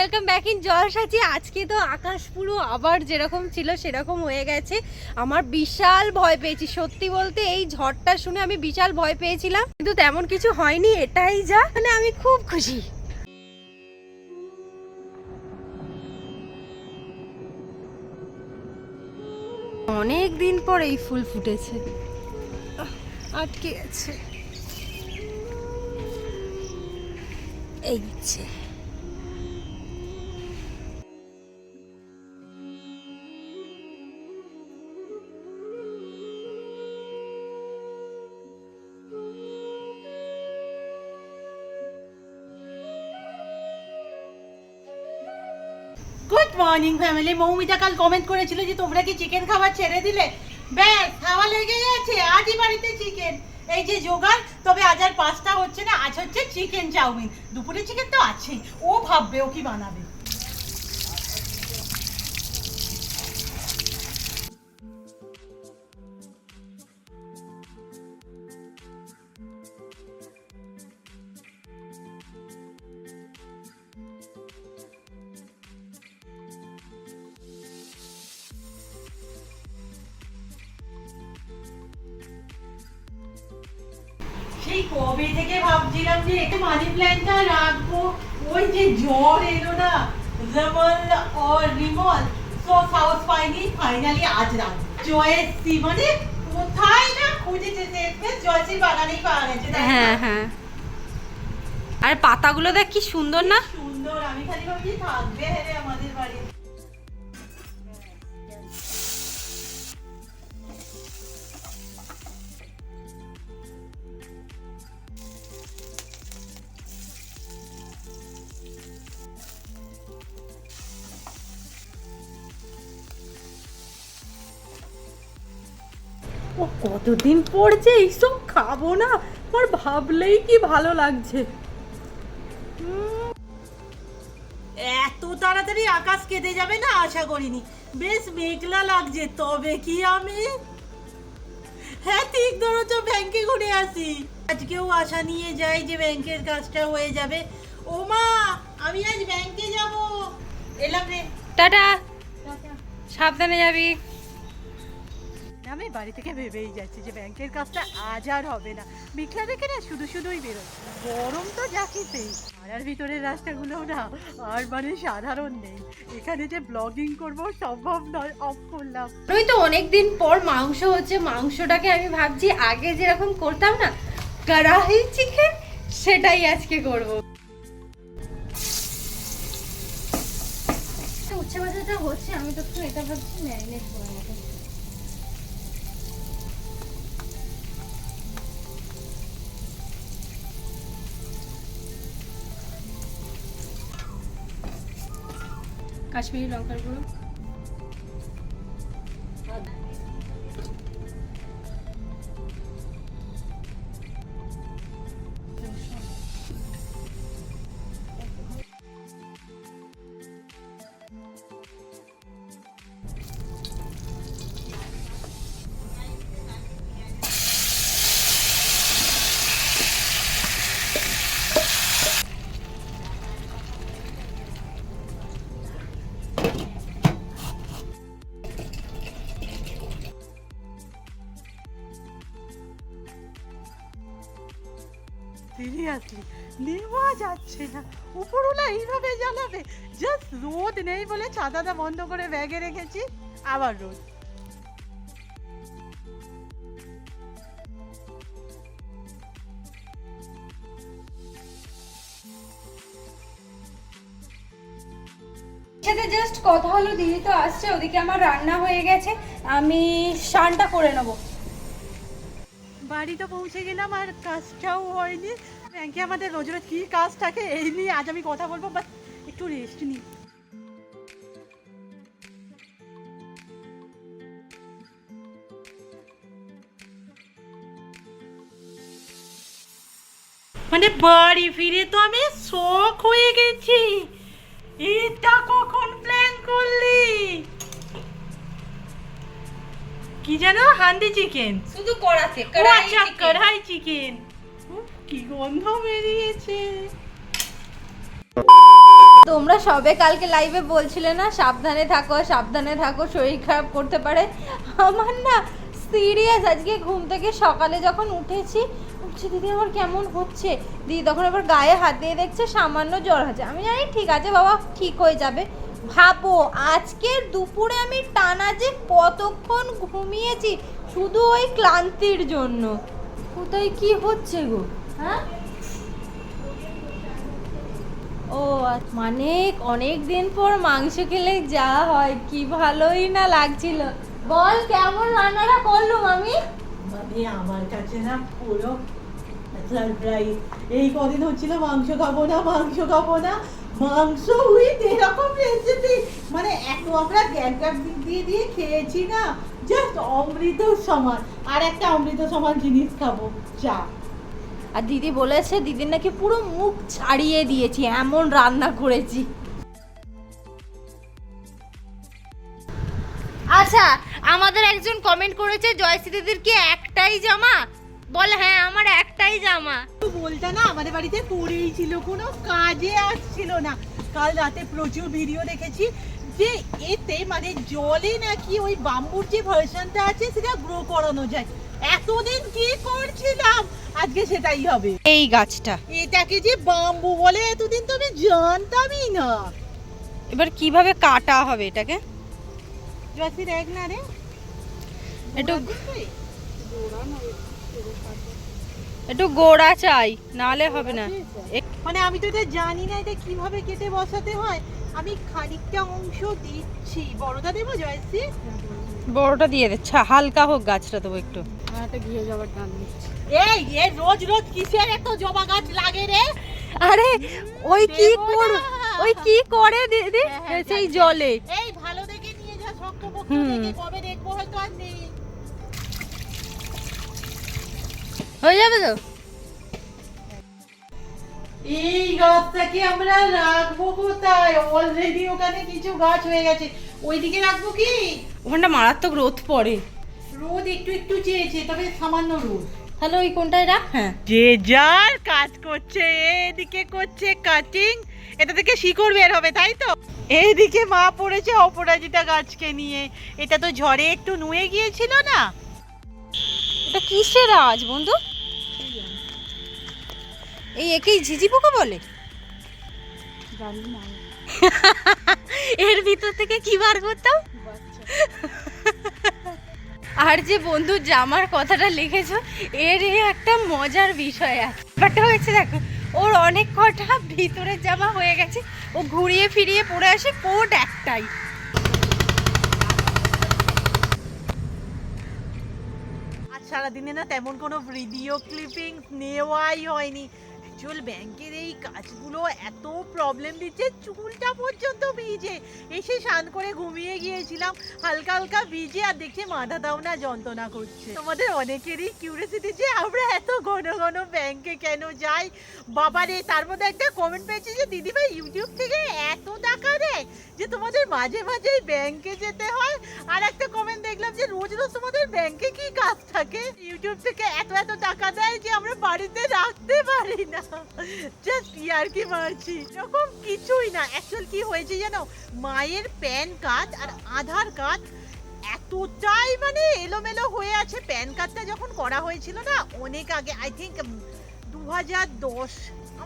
Welcome back in জলসাচি আজকে তো আকাশ পুরো আবার যেরকম ছিল সেরকম হয়ে গেছে। আমার বিশাল ভয় পেয়েছি। সত্যি বলতে এই ঝড়টা শুনে আমি বিশাল ভয় পেয়েছিলাম। কিন্তু তেমন কিছু হয়নি, এটাই যা। মানে আমি খুব খুশি। অনেক দিন পর এই ফুল ফুটেছে। আটকে গেছে। এই যে গুড মর্নিং ফ্যামিলি মৌমিতা কাল কমেন্ট করেছিল যে, তোমরা কি চিকেন খাবার ছেড়ে দিলে? ব্যাস খাওয়া লেগে গেছে। আজই বাড়িতে চিকেন এই যে জোগাড়, তবে আজ আর পাস্তা হচ্ছে না, আজ হচ্ছে চিকেন চাউমিন। দুপুরে চিকেন তো আছেই। ও ভাববে ও কি বানাবে। কবে থেকে ভাবছিলাম যে একটু মানি প্ল্যান্টটা রাখব? ওই যে জ্বর এলো না রমল और রিমল সো সাউথ পাইনি ফাইনালি আজ রাখব। জয়েসি মানে কোথায় না খুঁজেছে দেখবে জয়সির বাগানেই পাওয়া গেছে হ্যাঁ হ্যাঁ। আর পাতাগুলো দেখ কি সুন্দর না? সুন্দর আমি খালি ভাবছি থাকবে হেরে আমাদের বাড়ি ও কতদিন পড়ছে এইসব খাব না? আমার ভাবলেই কি ভালো লাগছে। এত তাড়াতাড়ি আকাশ কেটে যাবে না আশা করিনি। বেশ মেঘলা লাগছে তবে কি আমি? হ্যাঁ ঠিক ধরেছ ব্যাংকে ঘুরে আসি। আজকেও আশা নিয়ে যাই যে ব্যাংকের কাজটা হয়ে যাবে। ও মা আমি আজ ব্যাংকে যাব। এলাম রে। টাটা। সাবধানে যাবি। আমি বাড়ি থেকে ভেবেই যাচ্ছি যে ব্যাংকের কাজটা আজ আর হবে না। মেঘলা দেখে না শুধু শুধুই বেরোয় গরম তো যাকিতেই পাড়ার ভিতরের রাস্তাগুলোও না আর মানে সাধারণ নেই। এখানে যে ব্লগিং করব সম্ভব নয় অফ করলাম। ওই তো অনেকদিন পর মাংস হচ্ছে মাংসটাকে আমি ভাবছি আগে যেরকম করতাম না কড়াহি চিকেন সেটাই আজকে করব। উচ্ছে ভাজাটা হচ্ছে আমি তো একটু এটা ভাবছি ম্যারিনেট করে কাশ্মীরি লঙ্কার গুঁড়ো। সিরিয়াসলি নেওয়া যাচ্ছে না। উপরওয়ালা এইভাবে জ্বালাবে। জাস্ট রোদ নেই বলে ছাতাটা বন্ধ করে ব্যাগে রেখেছি। আবার রোদ। সাথে জাস্ট কথা হলো, দিদি তো আসছে, ওদিকে আমার রান্না হয়ে গেছে। আমি স্নানটা করে নেব। বাড়ি তো পৌঁছে গেলাম আর কাজটাও হয়নি। ব্যাংকে আমাদের রোজ রোজ কী কাজ থাকে এই নিয়ে আজ আমি কথা বলব বাট একটু রেস্ট নিই মানে বাড়ি ফিরে তো আমি শখ হয়ে গেছি। এটা কখন প্ল্যান করলি? কি যেন? হান্ডি চিকেন। শুধু ও আচ্ছা কড়াই চিকেন। কি গন্ধ বেরিয়েছে। তোমরা সবে কালকে লাইভে বলছিলে না সাবধানে থাকো সাবধানে থাকো শরীর খারাপ করতে পারে। আমার না সিরিয়াস আজকে ঘুম থেকে সকালে যখন উঠেছি উঠছি দিদি আমার কেমন হচ্ছে? দিদি তখন আবার গায়ে হাত দিয়ে দেখছে সামান্য জ্বর আছে। আমি জানি ঠিক আছে বাবা ঠিক হয়ে যাবে। ভাবো আজকে দুপুরে আমি টানা যে কতক্ষণ ঘুমিয়েছি, শুধু ওই ক্লান্তির জন্য। কোথায় কি হচ্ছে গো হ্যাঁ? ও আচ্ছা। মানে অনেক দিন পর মাংস খেলে যা হয়, কি ভালোই না লাগছিল। বল, কেমন রান্নাটা করলুম আমি? মানে আমার কাছে না পুরো সারপ্রাইজ এই কদিন হচ্ছিল মাংস খাব না, মাংস খাব না। মাংস উইথ এরকম রেসিপি মানে এত আমরা গ্যাস দিয়ে দিয়ে খেয়েছি না। জাস্ট অমৃত সমান। আর একটা অমৃত সমান জিনিস খাব। চা আর দিদি বলেছে দিদির নাকি পুরো মুখ ছাড়িয়ে দিয়েছি এমন রান্না করেছি। আচ্ছা আমাদের একজন কমেন্ট করেছে জয়শ্রী দিদির কি একটাই জামা? বলে হ্যাঁ আমার একটাই জামা। তো বলতে না আমাদের বাড়িতে পড়েই ছিল কোনো কাজে আসছিল না। কাল রাতে প্রচুর ভিডিও দেখেছি যে এতে মানে জলে নাকি ওই বাম্বুর যে ভার্সনটা আছে সেটা গ্রো করানো যায়। এতদিন কি করছিলাম? আজকে সেটাই হবে। এই গাছটা। এটাকে যে বাম্বু বলে এতদিন তো আমি জানতামই না। এবার কীভাবে কাটা হবে এটাকে? জসি দেখ না রে। একটু একটু গোড়া চাই নালে হবে না। মানে আমি তো এটা জানি না এটা কীভাবে কেটে বসাতে হয়। আমি খানিকটা অংশ দিচ্ছি। বড়টা দেবো জয়শ্রী? বড়টা দিয়ে দিচ্ছে হালকা হোক গাছটা তবু একটু। এই এ রোজ রোজ কিসের এত জবা গাছ লাগে রে? আরে ওই কি কর ওই কি করে দিদি হ্যাঁ, হ্যাঁ, সেই জলে। এই ভালো দেখে নিয়ে যা শক্ত। দেখে কবে দেখব হয়তো আর নেই। হয়ে যাবে তো? এই গাছটাকে আমরা রাখব কোথায়? অলরেডি ওখানে কিছু গাছ হয়ে গেছে। ওইদিকে রাখব কি? ওখানটা মারাত্মক রোদ পড়ে। রোদ একটু একটু চেয়েছে তবে সামান্য রোদ। তাহলে ওই কোনটায় রাখ? হ্যাঁ। যে যার কাজ করছে এদিকে করছে কাটিং এটা থেকে শিকড় বের হবে তাই তো? এইদিকে মা পড়েছে অপরাজিতা গাছকে নিয়ে। এটা তো ঝড়ে একটু নুয়ে গিয়েছিল না? এটা কিসের আওয়াজ বন্ধু? এই একেই ঝিঝি পোকা বলে? এর ভিতর থেকে কি বার করতাম? আর যে বন্ধু জামার কথাটা লিখেছো, এর একটা মজার বিষয় আছে। ব্যাপারটা হয়েছে, দেখো, ওর অনেক কটা ভিতরের জামা হয়ে গেছে, ও ঘুরিয়ে ফিরিয়ে পরে আসে কোট একটাই আজ সারাদিনে না তেমন কোনো ভিডিও ক্লিপিং নেওয়াই হয়নি। অ্যাকচুয়াল ব্যাংকের এই কাজগুলো এত প্রবলেম দিচ্ছে, চুলটা পর্যন্ত ভিজে। এসে স্নান করে ঘুমিয়ে গিয়েছিলাম, হালকা হালকা ভিজে আর দেখে মাথা দাও না, যন্ত্রণা করছে। তোমাদের অনেকেরই কিউরিয়াসিটি যে আমরা এত ঘন ঘন ব্যাংকে কেন যাই? বাবারে, তার মধ্যে একটা কমেন্ট পেয়েছি যে, দিদিভাই ইউটিউব থেকে এত টাকা দেয় যে তোমাদের মাঝে মাঝেই ব্যাংকে যেতে হয়? আর একটা কমেন্ট দেখলাম যে, রোজ রোজ তোমাদের ব্যাংকে কি কাজ থাকে? ইউটিউব থেকে এত এত টাকা দেয় যে আমরা বাড়িতে রাখতে পারি না। জাস্ট ইয়ারকি মারছি? এরকম কিছুই না। অ্যাকচুয়াল কি হয়েছে জানো? মায়ের প্যান কার্ড আর আধার কার্ড এতটাই মানে এলোমেলো হয়ে আছে। প্যান কার্ডটা যখন করা হয়েছিল না, অনেক আগে আই থিঙ্ক দু হাজার দশ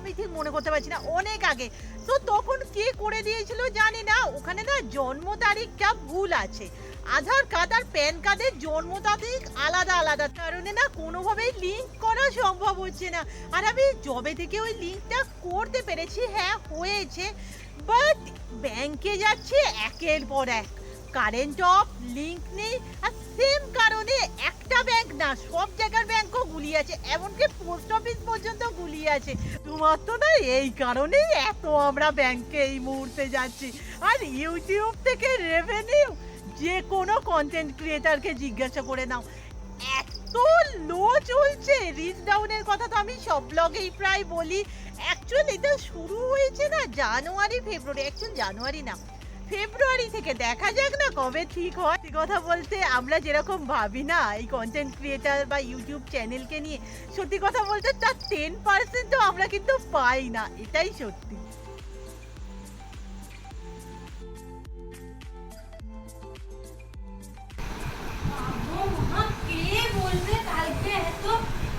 আমি ঠিক মনে করতে পারছি না, অনেক আগে। তো তখন কে করে দিয়েছিল জানি না, ওখানে না জন্ম তারিখটা ভুল আছে। আধার কার্ড আর প্যান কার্ডের জন্ম তারিখ আলাদা আলাদা, কারণে না কোনোভাবেই লিঙ্ক করা সম্ভব হচ্ছে না। আর আমি জবে থেকে ওই লিঙ্কটা করতে পেরেছি হ্যাঁ হয়েছে। বাট ব্যাংকে যাচ্ছে একের পর এক। কারেন্ট অফ লিঙ্ক নেই, আর সেম কারণে একটা ব্যাংক না, সব জায়গার ব্যাংকও আছে, এমনকি পোস্ট অফিস পর্যন্ত গুলিয়ে আছে। তো না, এই কারণেই এত আমরা ব্যাংকে এই মুহূর্তে যাচ্ছি। আর ইউটিউব থেকে রেভিনিউ যে কোনো কন্টেন্ট ক্রিয়েটারকে জিজ্ঞাসা করে নাও। এত লো চলছে রিচ ডাউনের কথা তো আমি সব ব্লগেই প্রায় বলি। অ্যাকচুয়ালি এটা শুরু হয়েছে না, জানুয়ারি, ফেব্রুয়ারি অ্যাকচুয়াল জানুয়ারি না। ফেব্রুয়ারি থেকে দেখা যাক না কবে ঠিক হয়। কথা বলতে আমরা যেরকম ভাবি না এই কন্টেন্ট ক্রিয়েটার বা ইউটিউব চ্যানেলকে নিয়ে সত্যি কথা বলতে তার টেন পার্সেন্টও আমরা কিন্তু পাই না এটাই সত্যি।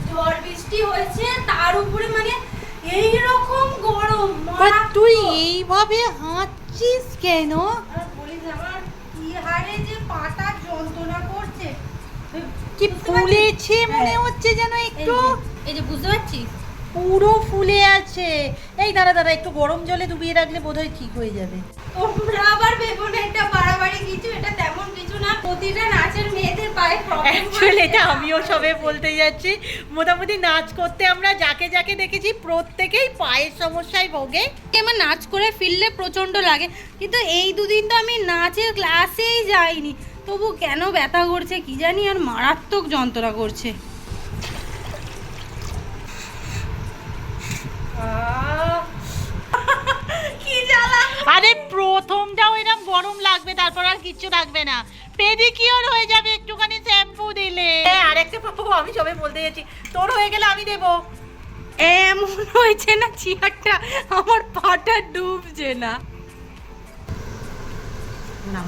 ঝড় বৃষ্টি তার উপরে মানে এই রকম গরম তুই এইভাবে হাত হাঁটছিস কেন আমার কি হারে যে পাটা যন্ত্রণা করছে। কি ফুলেছে মনে হ্যাঁ। হচ্ছে যেন একটু? এই যে বুঝতে পারছিস? পুরো ফুলে আছে। এই দাঁড়া দাঁড়া একটু গরম জলে ডুবিয়ে রাখলে বোধহয় ঠিক হয়ে যাবে। তোমরা আবার ভেবো না এটা বাড়াবাড়ি কিছু এটা তেমন কিছু না। প্রতিটা নাচের অ্যাকচুয়ালি এটা আমিও সবে বলতে যাচ্ছি মোটামুটি নাচ করতে আমরা যাকে যাকে দেখেছি প্রত্যেকেই পায়ের সমস্যায় ভোগে। আমার নাচ করে ফিরলে প্রচণ্ড লাগে কিন্তু এই দুদিন তো আমি নাচের ক্লাসেই যাইনি। তবু কেন ব্যথা করছে কি জানি আর মারাত্মক যন্ত্রণা করছে। আরে প্রথমটাও এরকম গরম লাগবে তারপর আর কিচ্ছু লাগবে না। পেডিকিওর হয়ে যাবে একটুখানি শ্যাম্পু দিলে। আরেকটা পাবো আমি সবে বলতে যাচ্ছি। তোর হয়ে গেলে আমি দেবো। এমন হয়েছে না চেয়ারটা আমার পাটা ডুবছে না। নাম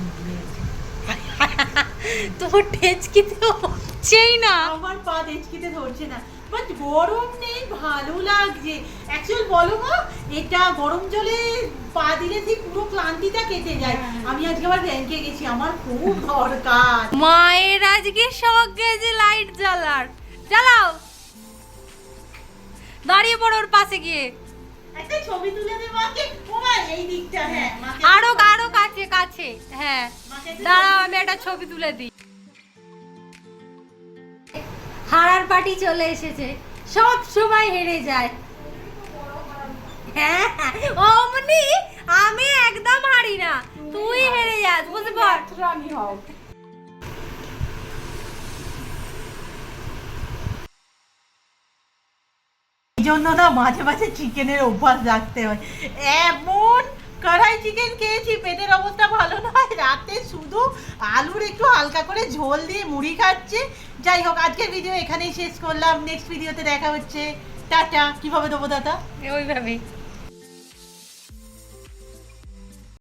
তোর টেচকিতে হচ্ছেই না। আমার পা দেচকিতে ধরছে না। বাট গরম নেই ভালো লাগছে। অ্যাকচুয়াল বলো মা এটা গরম জলে পা দিলে ঠিক পুরো ক্লান্তিটা কেটে যায়। হ্যাঁ। আমি আজকে আবার ব্যাংকে গেছি আমার খুব দরকার। মায়ের আজকে শখ গেছে লাইট জ্বালার। জ্বালাও। দাঁড়িয়ে পড়ো ওর পাশে গিয়ে। একটা ছবি তুলে দে মাকে। ও মা এই দিকটা হ্যাঁ আরও আরও কাছে কাছে। হ্যাঁ। দাঁড়াও আমি একটা ছবি তুলে দিই। হারার পার্টি চলে এসেছে। সব সময় হেরে যায়। হ্যাঁ অমনি আমি একদম হারি না। তুই হেরে যাস, বুঝতে পার। এই জন্য না মাঝে মাঝে চিকেনের অভ্যাস রাখতে হয়। এমন কড়াই চিকেন খেয়েছি, পেটের অবস্থা ভালো নয়। রাতে শুধু আলুর একটু হালকা করে ঝোল দিয়ে মুড়ি খাচ্ছে। যাই হোক, আজকের ভিডিও এখানেই শেষ করলাম। নেক্সট ভিডিওতে দেখা হচ্ছে। টাটা। কীভাবে দেবো দাদা? ওইভাবে